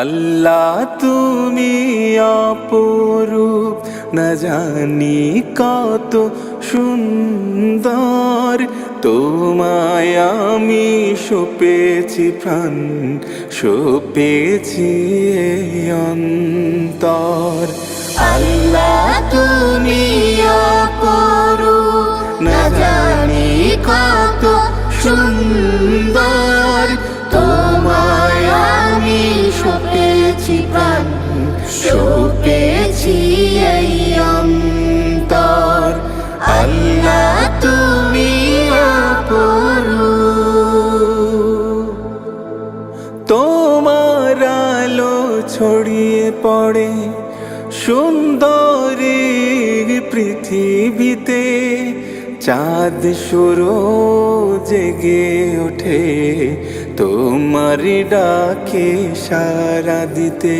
আল্লাহ তুমি অপরূপ। না জানি কত সুন্দর। তোমায় আমি সপেছি প্রাণ, সপেছি অন্তর। আল্লাহ তুমি অপরূপ, না জানি কত সুন্দর। তোমায় আমি সপেছি প্রাণ, সপেছি পড়ে সুন্দরী পৃথিবীতে চাঁদ সুরো জেগে ওঠে তোমার ডাকে সারা দিতে।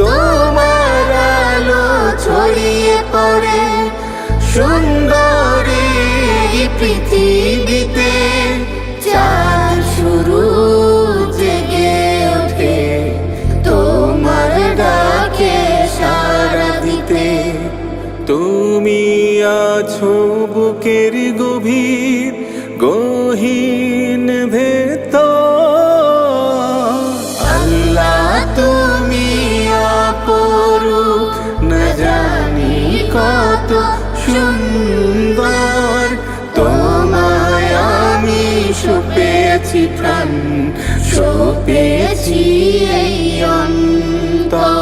তোমার আলো ছড়িয়ে পড়ে সুন্দরী পৃথিবীতে। তুমি আছো বুকের গভীর, গহীন ভেত আল্লাহ তুমি অপরূপ, না জানি কত সুন্দর। তোমায় আমি সপেছি প্রাণ, সুপেছি এই অন্তর।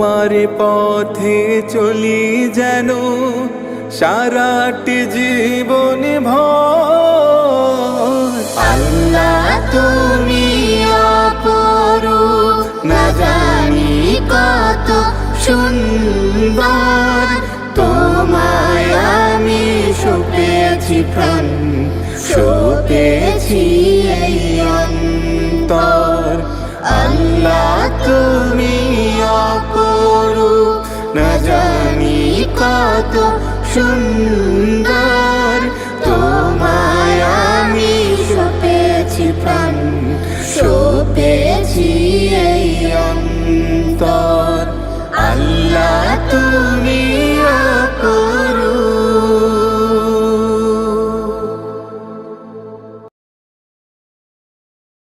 তোমার পথে চলি যেন সারাটি জীবন আল্লাহ তুমি না জানি সুন্দর। তোমায় আমি আল্লাহ কত